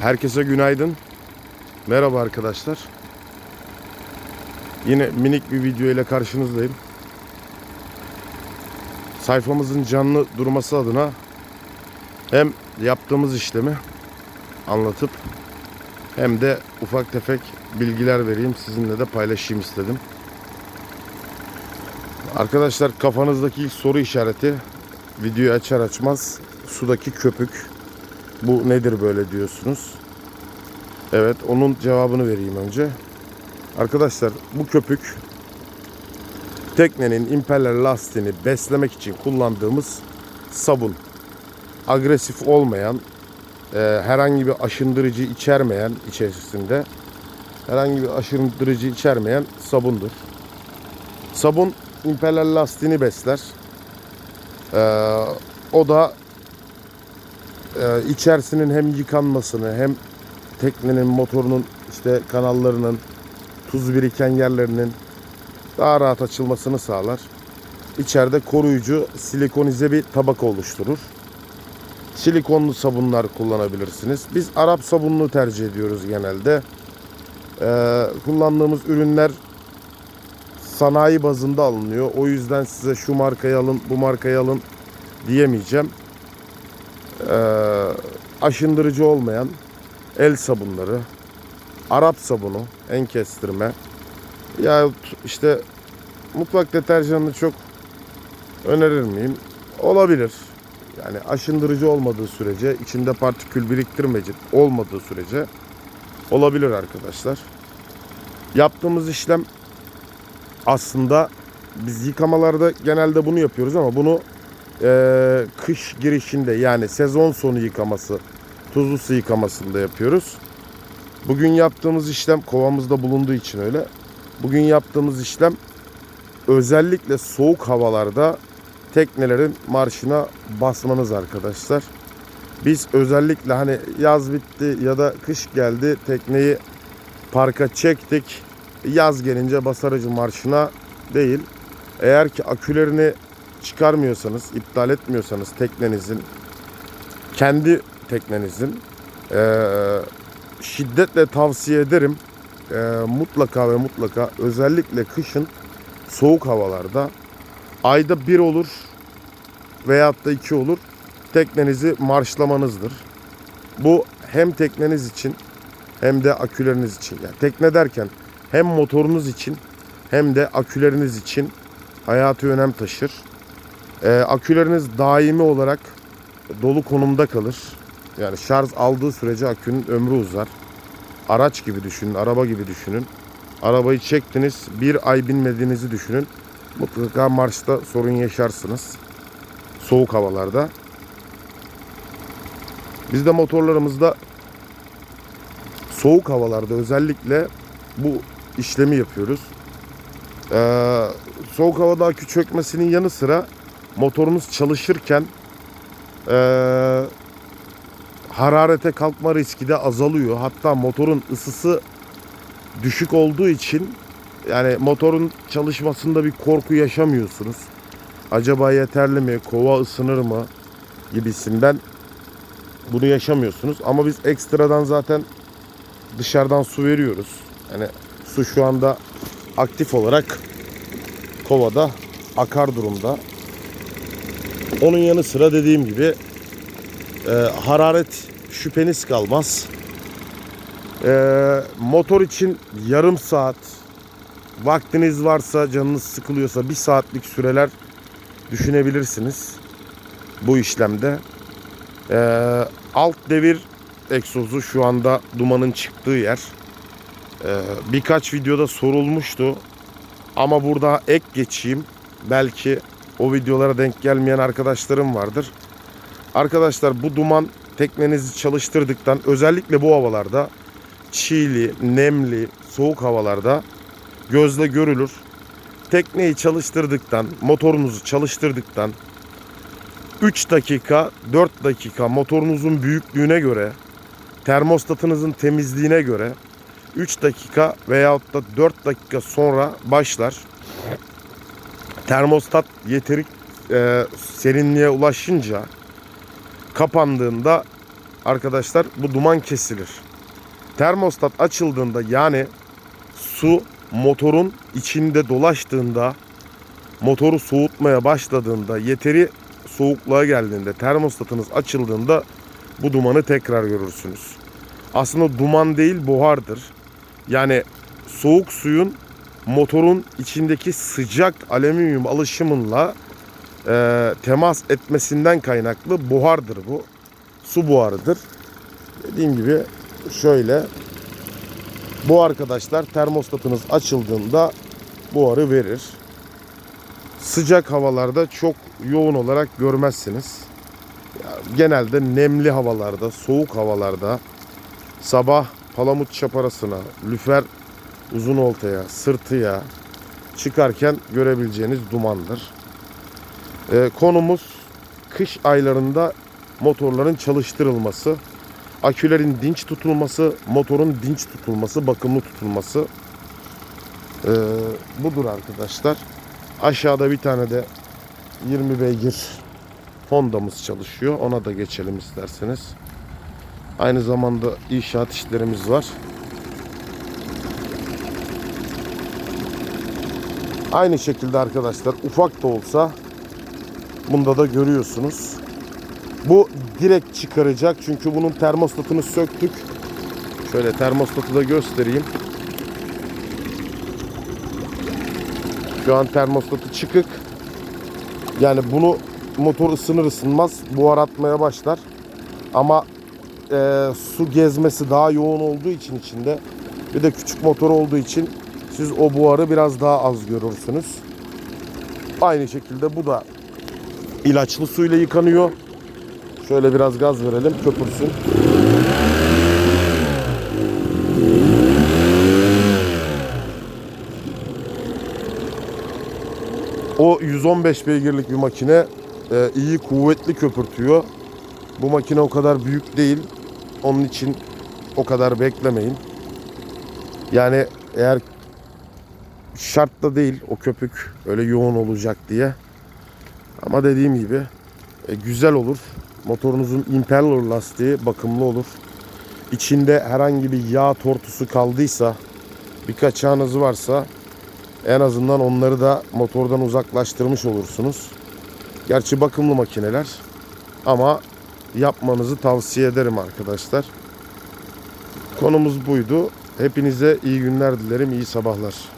Herkese günaydın. Merhaba arkadaşlar. Yine minik bir video ile karşınızdayım. Sayfamızın canlı durması adına hem yaptığımız işlemi anlatıp hem de ufak tefek bilgiler vereyim sizinle de paylaşayım istedim. Arkadaşlar kafanızdaki ilk soru işareti videoyu açar açmaz sudaki köpük. Bu nedir böyle diyorsunuz. Evet onun cevabını vereyim önce. Arkadaşlar bu köpük teknenin impeller lastiğini beslemek için kullandığımız sabun. Agresif olmayan, e, herhangi bir aşındırıcı içermeyen içerisinde herhangi bir aşındırıcı içermeyen sabundur. Sabun impeller lastiğini besler. E, o da e, içerisinin hem yıkanmasını hem teknenin motorunun işte kanallarının tuz biriken yerlerinin daha rahat açılmasını sağlar. İçeride koruyucu silikonize bir tabaka oluşturur. Silikonlu sabunlar kullanabilirsiniz. Biz Arap sabununu tercih ediyoruz genelde. Ee, kullandığımız ürünler sanayi bazında alınıyor. O yüzden size şu markayı alın, bu markayı alın diyemeyeceğim. Ee, aşındırıcı olmayan el sabunları, Arap sabunu, en kestirme yahut işte mutfak deterjanını çok önerir miyim? Olabilir. Yani aşındırıcı olmadığı sürece, içinde partikül biriktirmeci olmadığı sürece olabilir arkadaşlar. Yaptığımız işlem aslında biz yıkamalarda genelde bunu yapıyoruz ama bunu eee, kış girişinde yani sezon sonu yıkaması, tuzlu su yıkamasında yapıyoruz. Bugün yaptığımız işlem kovamızda bulunduğu için öyle. Bugün yaptığımız işlem özellikle soğuk havalarda teknelerin marşına basmanız arkadaşlar. Biz özellikle hani yaz bitti ya da kış geldi tekneyi parka çektik. Yaz gelince basarıcı marşına değil. Eğer ki akülerini çıkarmıyorsanız, iptal etmiyorsanız teknenizin kendi teknenizin eee, şiddetle tavsiye ederim. Eee, mutlaka ve mutlaka özellikle kışın soğuk havalarda ayda bir olur veyahut da iki olur teknenizi marşlamanızdır. Bu hem tekneniz için hem de aküleriniz için. Yani tekne derken hem motorunuz için hem de aküleriniz için hayati önem taşır. Ee, aküleriniz daimi olarak dolu konumda kalır. Yani şarj aldığı sürece akünün ömrü uzar. Araç gibi düşünün, araba gibi düşünün. Arabayı çektiniz, bir ay binmediğinizi düşünün. Mutlaka marşta sorun yaşarsınız. Soğuk havalarda. Biz de motorlarımızda soğuk havalarda özellikle bu işlemi yapıyoruz. Ee, soğuk havada akü çökmesinin yanı sıra motorunuz çalışırken ee, hararete kalkma riski de azalıyor. Hatta motorun ısısı düşük olduğu için yani motorun çalışmasında bir korku yaşamıyorsunuz. Acaba yeterli mi? Kova ısınır mı? Gibisinden bunu yaşamıyorsunuz. Ama biz ekstradan zaten dışarıdan su veriyoruz. Yani su şu anda aktif olarak kovada akar durumda. Onun yanı sıra dediğim gibi e, hararet şüpheniz kalmaz. E, motor için yarım saat vaktiniz varsa canınız sıkılıyorsa bir saatlik süreler düşünebilirsiniz bu işlemde. E, alt devir egzozu şu anda dumanın çıktığı yer. E, birkaç videoda sorulmuştu ama burada ek geçeyim. Belki o videolara denk gelmeyen arkadaşlarım vardır. Arkadaşlar bu duman teknenizi çalıştırdıktan özellikle bu havalarda çiğli, nemli, soğuk havalarda gözle görülür. Tekneyi çalıştırdıktan, motorunuzu çalıştırdıktan 3 dakika, 4 dakika motorunuzun büyüklüğüne göre, termostatınızın temizliğine göre 3 dakika veyahut da 4 dakika sonra başlar. Termostat yeteri e, serinliğe ulaşınca kapandığında arkadaşlar bu duman kesilir. Termostat açıldığında yani su motorun içinde dolaştığında motoru soğutmaya başladığında yeteri soğukluğa geldiğinde termostatınız açıldığında bu dumanı tekrar görürsünüz. Aslında duman değil buhardır. Yani soğuk suyun motorun içindeki sıcak alüminyum alışımınla e, temas etmesinden kaynaklı buhardır bu. Su buharıdır. Dediğim gibi şöyle bu arkadaşlar termostatınız açıldığında buharı verir. Sıcak havalarda çok yoğun olarak görmezsiniz. Genelde nemli havalarda, soğuk havalarda sabah palamut çaparasına, lüfer uzun oltaya, sırtıya çıkarken görebileceğiniz dumandır. Ee, konumuz kış aylarında motorların çalıştırılması, akülerin dinç tutulması, motorun dinç tutulması, bakımlı tutulması. Ee, budur arkadaşlar. Aşağıda bir tane de 20 beygir Honda'mız çalışıyor. Ona da geçelim isterseniz. Aynı zamanda inşaat işlerimiz var. Aynı şekilde arkadaşlar ufak da olsa bunda da görüyorsunuz. Bu direkt çıkaracak çünkü bunun termostatını söktük. Şöyle termostatı da göstereyim. Şu an termostatı çıkık. Yani bunu motor ısınır ısınmaz buhar atmaya başlar. Ama e, su gezmesi daha yoğun olduğu için içinde bir de küçük motor olduğu için siz o buharı biraz daha az görürsünüz. Aynı şekilde bu da ilaçlı suyla yıkanıyor. Şöyle biraz gaz verelim köpürsün. O 115 beygirlik bir makine e, iyi kuvvetli köpürtüyor. Bu makine o kadar büyük değil. Onun için o kadar beklemeyin. Yani eğer şart da değil o köpük öyle yoğun olacak diye. Ama dediğim gibi e, güzel olur. Motorunuzun impeller lastiği bakımlı olur. İçinde herhangi bir yağ tortusu kaldıysa, bir kaçağınız varsa en azından onları da motordan uzaklaştırmış olursunuz. Gerçi bakımlı makineler ama yapmanızı tavsiye ederim arkadaşlar. Konumuz buydu. Hepinize iyi günler dilerim, iyi sabahlar.